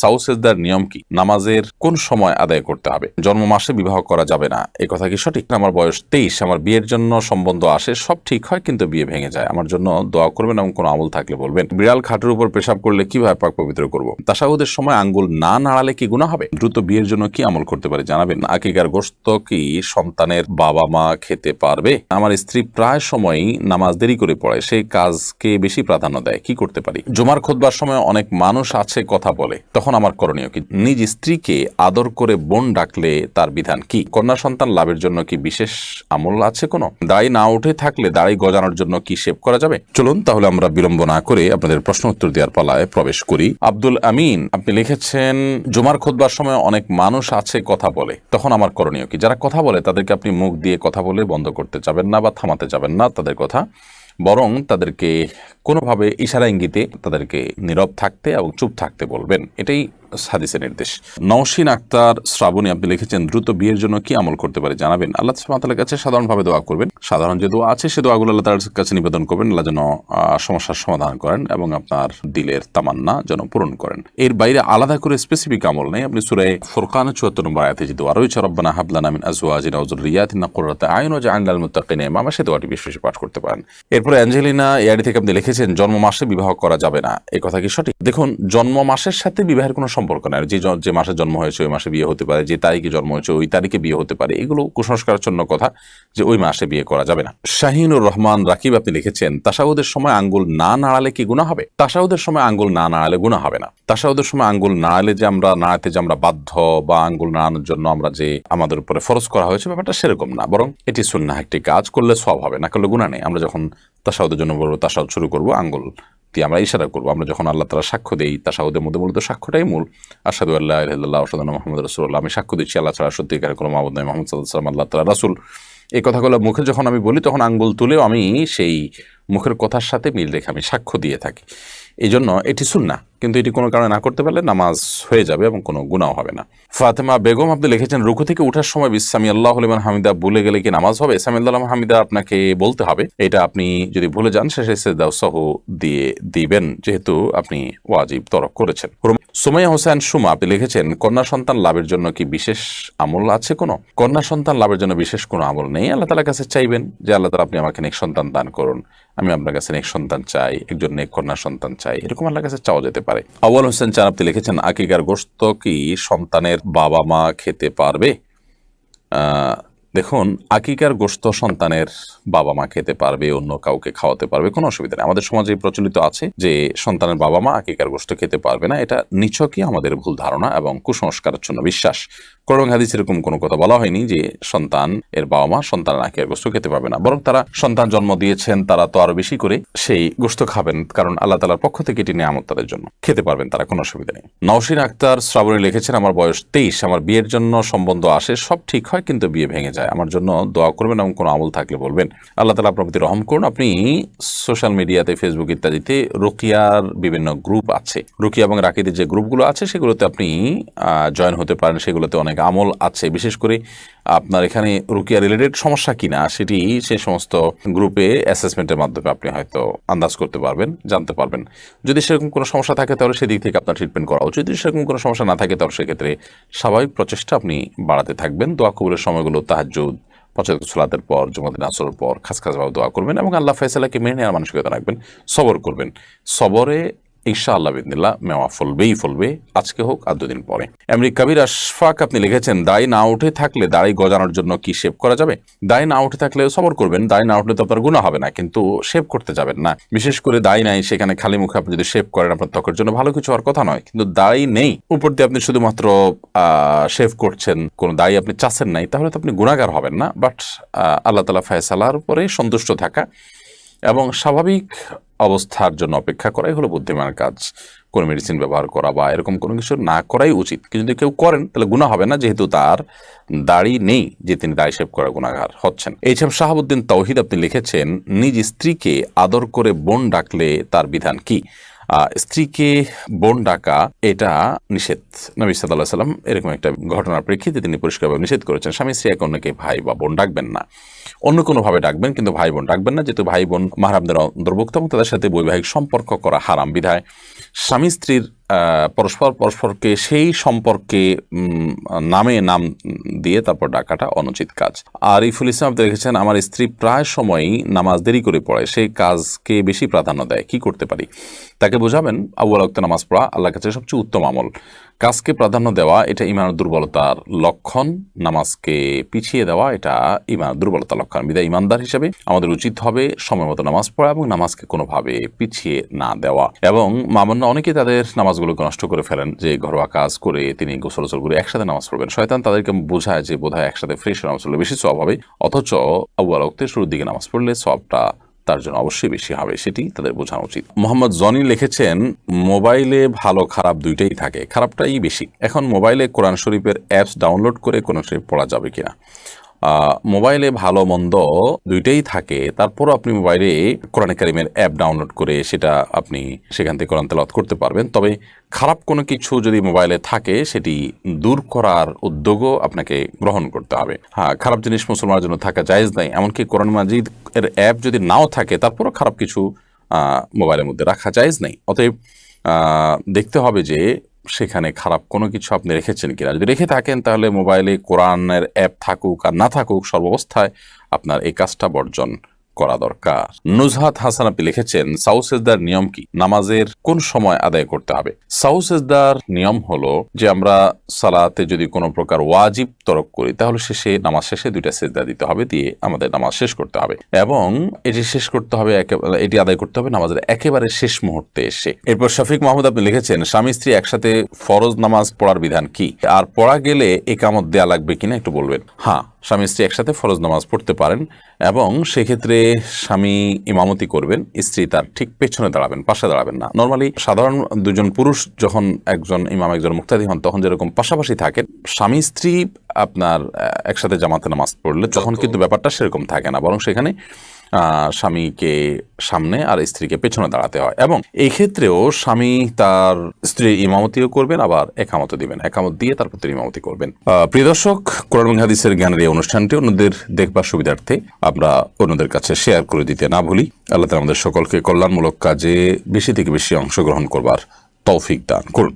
সাউসেজদার নিয়ম কি? নামাজের কোন সময় আদায় করতে হবে? জন্ম মাসে বিবাহ করা যাবে না। এ কথা কি সঠিক? আমার বয়স তেইশ, আমার বিয়ের জন্য সম্বন্ধ আসে, সব ঠিক হয় কিন্তু বিয়ে ভেঙে যায়। আমার জন্য দোয়া করবেন এবং কোনো আমল থাকলে বলবেন। বিড়াল খাটের উপর পেশাব করলে কীভাবে পাক পবিত্র করব? তাসাউদের সময় আঙ্গুল না নাড়ালে কি গুণা হবে? দ্রুত বিয়ের জন্য কি আমল করতে পারে জানাবেন। আকিকার গোস্ত কি সন্তানের বাবা মা খেতে পারবে? আমার স্ত্রী প্রায় সময়ই নামাজ দেরি করে পড়ে সেই কাজকে বেশি প্রাধান্য দেয়। কি করতে পারি? জমার খোদবার সময় অনেক মানুষ আছে, কথা বলে। তখন আমার করণীয় কি? নিজ স্ত্রীকে আদর করে বোন ডাকলে তার বিধান কি? কন্যা সন্তান লাভের জন্য কি বিশেষ আমল আছে কোনো? দাড়ি না উঠে থাকলে দাড়ি গজানোর জন্য কি শেভ করা যাবে? চলুন তাহলে আমরা বিলম্ব না করে আপনাদের প্রশ্ন উত্তর দেওয়ার পালায় প্রবেশ করি। আব্দুল আমিন, আপনি লিখেছেন, জমার খোদবার সময় অনেক মানুষ আছে কথা বলে। তখন আমার করণীয় কি? যারা কথা বলে, তাদেরকে আপনি মুখ দিয়ে কথা বলে বন্ধ করতে যাবেন না বা থামাতে যাবেন না তাদের কথা। বরং তাদেরকে কোনোভাবে ইশারা ইঙ্গিতে তাদেরকে নীরব থাকতে এবং চুপ থাকতে বলবেন। এটাই হাদিসের নির্দেশ। নওশিন আক্তার শ্রাবণী, আপনি লিখেছেন, দ্রুত বিয়ের জন্য কি আমল করতে পারে? জানাবেন। আল্লাহ সুবহানাহু কাছে সাধারণভাবে দোয়া করবেন। সাধারণ যে দোয়া আছে, সে দোয়াগুলো আল্লাহ তাআলার কাছে নিবেদন করবেন। আল্লাহ যেন সমস্যার সমাধান করেন এবং আপনার দিলের তামান্না যেন পূরণ করেন। এর বাইরে আলাদা করে স্পেসিফিক আমল নেই। আপনি সূরা ফুরকানের 74 নম্বর আয়াতে যে দোয়া রয়েছে, রব্বানা হাবলানা মিন আজওয়াজিনা ওয়া যুররিয়াতিনা কুররাতা আয়ুন ওয়াজআলনা লিল মুত্তাকিনা ইমামা সে দোয়াটি বেশি পাঠ করতে পারেন। এরপরে অ্যাঞ্জেলিনা এআডি থেকে আপনি লিখেছেন জন্ম মাসে বিবাহ করা যাবে না। এই কথা কি সঠিক? দেখুন, জন্ম মাসের সাথে বিবাহের কোনো সম্পর্ক নাই। যে যে মাসে জন্ম হয়েছে, ওই মাসে বিয়ে হতে পারে। যে তারিখে জন্ম হয়েছে, ওই তারিখে বিয়ে হতে পারে। এগুলো কুসংস্কারাচ্ছন্ন কথা যে ওই মাসে বিয়ে করা যাবে না। শাহিনুর রহমান রাকিব আপনি লিখেছেন তাসাউদের সময় আঙ্গুল না নাড়ালে কি গুণা হবে? তাসাউদের সময় আঙ্গুল না নাড়ালে গুণা হবে না। তাসাউদের সময় আঙ্গুল নাড়ালে যে আমরা নাড়াতে যে আমরা বাধ্য বা আঙ্গুল নাড়ানোর জন্য আমরা যে আমাদের উপরে ফরজ করা হয়েছে, ব্যাপারটা সেরকম না। বরং এটি সুন্নাহ, একটি কাজ করলে সব হবে, না করলে গুণা নেই। আমরা যখন তাসাউদের জন্য বলব, তাসাউদ শুরু করব, আঙ্গুল দিয়ে আমরা ইশারা করব। আমরা যখন আল্লাহ তালা সাক্ষ্য দেই, তাসাউদের মধ্যে মূলত সাক্ষ্যটাই মূল। আসাদু আল্লাহ আসাদ মহম্মদ রসুল্লাহ আমি সাক্ষ্য দিচ্ছি আল্লাহ ছাড়া সত্যিকার কোনো মাহমুদ মহম্মদ সাল্লাম আল্লাহ তালা রাসুল। এই কথাগুলো মুখে যখন আমি বলি, তখন আঙ্গুল তুলেও আমি সেই মুখের কথার সাথে মিল রেখে আমি সাক্ষ্য দিয়ে থাকি। এই জন্য এটি সুন্না কিন্তু এটি কোনো কারণে না করতে পারলে নামাজ হয়ে যাবে এবং কোনো গুণাও হবে না। ফাতেমা বেগম আপনি লিখেছেন, রুকু থেকে উঠার সময় বিসামি আল্লাহ আলিমান হামিদা, ভুলে গেলে কি নামাজ হবে? সামি আল্লাহ হামিদা আপনাকে বলতে হবে। এটা আপনি যদি ভুলে যান, শেষে সেদাও সহ দিয়ে দিবেন, যেহেতু আপনি ওয়াজিব তরক করেছেন। সুমাইয়া হোসেন সুমা, আপনি লিখেছেন, কন্যা সন্তান লাভের জন্য কি বিশেষ আমল আছে কোনো? কন্যা সন্তান লাভের জন্য বিশেষ কোনো আমল নেই। আল্লাহ তালার কাছে চাইবেন যে, আল্লাহ তালা আপনি আমাকে নেক সন্তান দান করুন। আমি আপনার কাছে নেক সন্তান চাই, একজন নেক কন্যা সন্তান চাই, এরকম আল্লাহর কাছে চাওয়া যেতে পারে। আউয়াল হোসেন চান আপনি লিখেছেন, আকিকার গোস্ত কি সন্তানের বাবা মা খেতে পারবে? দেখুন, আকিকার গোস্ত সন্তানের বাবা মা খেতে পারবে, অন্য কাউকে খাওয়াতে পারবে, কোনো অসুবিধা নেই। আমাদের সমাজে প্রচলিত আছে যে সন্তানের বাবা মা আকিকার গোস্ত খেতে পারবে না, এটা নিছকই আমাদের ভুল ধারণা এবং কুসংস্কারের জন্য বিশ্বাস। করং হাদিস এরকম কোনো কথা বলা হয়নি যে সন্তান এর বাবা মা সন্তানের আকিকার গোস্ত খেতে পারবে না। বরং তারা সন্তান জন্ম দিয়েছেন, তারা তো আরও বেশি করে সেই গোস্ত খাবেন, কারণ আল্লাহ তালার পক্ষ থেকে এটি নিয়ামত তাদের জন্য। খেতে পারবেন তারা, কোনো অসুবিধা নেই। নওশিন আক্তার শ্রাবণী লিখেছেন, আমার বয়স তেইশ, আমার বিয়ের জন্য সম্বন্ধ আসে, সব ঠিক হয়, কিন্তু বিয়ে ভেঙে যায়। আমার জন্য দোয়া করবেন এবং কোনো আমল থাকলে বলবেন। আল্লাহ তালা আপনার প্রতি রহম করুন। আপনি সোশ্যাল মিডিয়াতে, ফেসবুক ইত্যাদিতে রুকিয়ার বিভিন্ন গ্রুপ আছে। রুকিয়া এবং রাকিদের যে গ্রুপগুলো আছে, সেগুলোতে আপনি জয়েন হতে পারেন। সেগুলোতে অনেক আমল আছে। বিশেষ করে আপনার এখানে রুকিয়া রিলেটেড সমস্যা কিনা সেটি সেই সমস্ত গ্রুপে অ্যাসেসমেন্টের মাধ্যমে আপনি হয়তো আন্দাজ করতে পারবেন, জানতে পারবেন। যদি সেরকম কোনো সমস্যা থাকে তাহলে সেদিক থেকে আপনার ট্রিটমেন্ট করা উচিত। যদি সেরকম কোনো সমস্যা না থাকে তাহলে সেক্ষেত্রে স্বাভাবিক প্রচেষ্টা আপনি বাড়াতে থাকবেন। দোয়া কবুলের সময়গুলো তাহাজ্জুদ, পঁচাত্তর সালাতের পর জমাদিন আসরের পর খাস খাসভাবে দোয়া করবেন এবং আল্লাহ ফয়সালাকে মেনে নেওয়ার মানসিকতা রাখবেন, সবর করবেন। সবরে ঈশা আল্লাহ বিদিল্লা মেওয়া ফলবেই ফলবে আজকে হোক আর দুদিন পরে। এমনি কবির আশফাক আপনি লিখেছেন দাড়ি না উঠে থাকলে দাড়ি গজানোর জন্য কি শেভ করা যাবে? দাড়ি না উঠে থাকলে সবর করবেন দাড়ি না উঠলে তো আপনার গুণা হবে না, কিন্তু শেভ করতে যাবেন না। বিশেষ করে দাড়ি নাই, সেখানে খালি মুখে আপনি যদি শেভ করেন, আপনার ত্বকের জন্য ভালো কিছু হওয়ার কথা নয়, কিন্তু দাড়ি নেই, উপর দিয়ে আপনি শুধুমাত্র শেভ করছেন, কোনো দাড়ি আপনি চাচ্ছেন নাই, তাহলে তো আপনি গুণাগার হবেন না বাট আল্লাহ তালা ফয়সালার উপরে সন্তুষ্ট থাকা এবং স্বাভাবিক অবস্থার জন্য অপেক্ষা করাই হলো বুদ্ধিমানের কাজ। কোনো মেডিসিন ব্যবহার করা বা এরকম কোনো কিছু না করাই উচিত। কিন্তু কেউ করেন, তাহলে গুণা হবে না, যেহেতু তার দাড়ি নেই যে তিনি দাড়ি শেভ করা গুণাগার হচ্ছেন। এম শাহাবুদ্দিন তৌহিদ আপনি লিখেছেন, নিজ স্ত্রীকে আদর করে বোন ডাকলে তার বিধান কি? স্ত্রীকে বোন ডাকা, এটা নিষেধ। নবী সাল্লাহ সাল্লাম এরকম একটা ঘটনার প্রেক্ষিতে তিনি পরিষ্কারভাবে নিষেধ করেছেন, স্বামী স্ত্রী এক অন্যকে ভাই বা বোন ডাকবেন না। অন্য কোনোভাবে ডাকবেন, কিন্তু ভাই বোন ডাকবেন না, যেহেতু ভাই বোন মাহারামদের অন্তর্ভুক্ত এবং তাদের সাথে বৈবাহিক সম্পর্ক করা হারাম বিধায়। স্ত্রীর আহ, পরস্পর পরস্পরকে সেই সম্পর্কে নামে নাম দিয়ে তারপর ডাকাটা অনুচিত কাজ। আরিফুল ইসলাম আপনি আমার স্ত্রী প্রায় সময়ই নামাজ দেরি করে পড়ে সেই কাজকে বেশি প্রাধান্য দেয়। কি করতে পারি? তাকে বোঝাবেন আউ্বাল অক্ত নামাজ পড়া আল্লাহ কাছে সবচেয়ে উত্তম আমল। কাজকে প্রাধান্য দেওয়া, এটা ইমানের দুর্বলতার লক্ষণ। নামাজকে পিছিয়ে দেওয়া, এটা ইমানের দুর্বলতার লক্ষণ। বিদায় ইমানদার হিসেবে আমাদের উচিত হবে সময় মতো নামাজ পড়া এবং নামাজকে কোনোভাবে পিছিয়ে না দেওয়া। এবং মামন্য অনেকে তাদের নামাজগুলোকে নষ্ট করে ফেলেন, যে ঘরোয়া কাজ করে তিনি গোসল গোসল করে একসাথে নামাজ পড়বেন। শয়তান তাদেরকে বোঝায় যে বোধহয় একসাথে ফ্রেশ নামাজ পড়লে বেশি সব হবে, অথচ আউ্বাল অক্তের শুরুর দিকে নামাজ পড়লে সবটা তার জন্য অবশ্যই বেশি হবে, সেটি তাদের বোঝানো উচিত। মোহাম্মদ জনি লিখেছেন, মোবাইলে ভালো, খারাপ দুইটাই থাকে, খারাপটাই বেশি। এখন মোবাইলে কোরআন শরীফের অ্যাপস ডাউনলোড করে কোরআন শরীফ পড়া যাবে কিনা? মোবাইলে ভালো, মন্দ দুইটাই থাকে। তারপরও আপনি মোবাইলে কোরআন কারিমের অ্যাপ ডাউনলোড করে সেটা আপনি সেখান থেকে কোরআন তেলাওয়াত করতে পারবেন। তবে খারাপ কোনো কিছু যদি মোবাইলে থাকে, সেটি দূর করার উদ্যোগও আপনাকে গ্রহণ করতে হবে। হ্যাঁ খারাপ জিনিস মুসলমানের জন্য থাকা জায়েজ নাই। এমনকি কোরআন মাজিদ এর অ্যাপ যদি নাও থাকে, তারপরও খারাপ কিছু মোবাইলের মধ্যে রাখা জায়েজ নাই। অতএব দেখতে হবে যে সেখানে খারাপ কোনো কিছু আপনি রেখেছেন কিনা? যদি রেখে থাকেন তাহলে মোবাইলে কোরআনের অ্যাপ থাকুক আর না থাকুক, সর্বাবস্থায় আপনার এই কাজটা বর্জন করা দরকার। নুজহাত হাসান আপনি লিখেছেন সাউসেজদার নিয়ম কি? নামাজের কোন সময় আদায় করতে হবে? সাউসেজদার নিয়ম হলো যে আমরা সালাতে যদি কোনো প্রকার ওয়াজিব তরক করি, তাহলে শেষে নামাজ শেষে দুইটা সেজদা দিতে হবে দিয়ে আমাদের নামাজ শেষ করতে হবে। এবং এটি শেষ করতে হবে এটি আদায় করতে হবে নামাজের একেবারে শেষ মুহূর্তে এসে। এরপর শফিক মাহমুদ আপনি লিখেছেন, স্বামী স্ত্রী একসাথে ফরজ নামাজ পড়ার বিধান কি? আর পড়া গেলে একামত দেয়া লাগবে কিনা একটু বলবেন? হ্যাঁ স্বামী স্ত্রী একসাথে ফরজ নামাজ পড়তে পারেন এবং সেক্ষেত্রে স্বামী ইমামতি করবেন স্ত্রী তার ঠিক পেছনে দাঁড়াবেন পাশে দাঁড়াবেন না। নর্মালি সাধারণ দুজন পুরুষ যখন একজন ইমাম একজন মুক্তাদি হন তখন যেরকম পাশাপাশি থাকেন স্বামী স্ত্রী আপনার একসাথে জামাতে নামাজ পড়লে তখন কিন্তু ব্যাপারটা সেরকম থাকে না। বরং সেখানে স্বামীকে সামনে আর স্ত্রীকে পেছনে দাঁড়াতে হয়। এবং এই ক্ষেত্রেও স্বামী তার স্ত্রীর ইমামতিও করবেন, আবার একামত দিবেন। একামত দিয়ে তারপর তিনি ইমামতি করবেন। প্রিয় দর্শক কোরআন হাদিসের জ্ঞানের এই অনুষ্ঠানটি অন্যদের দেখবার সুবিধার্থে আমরা অন্যদের কাছে শেয়ার করে দিতে না ভুলি, আল্লাহ আমাদের সকলকে কল্যাণমূলক কাজে বেশি থেকে বেশি অংশগ্রহণ করবার তৌফিক দান করুন।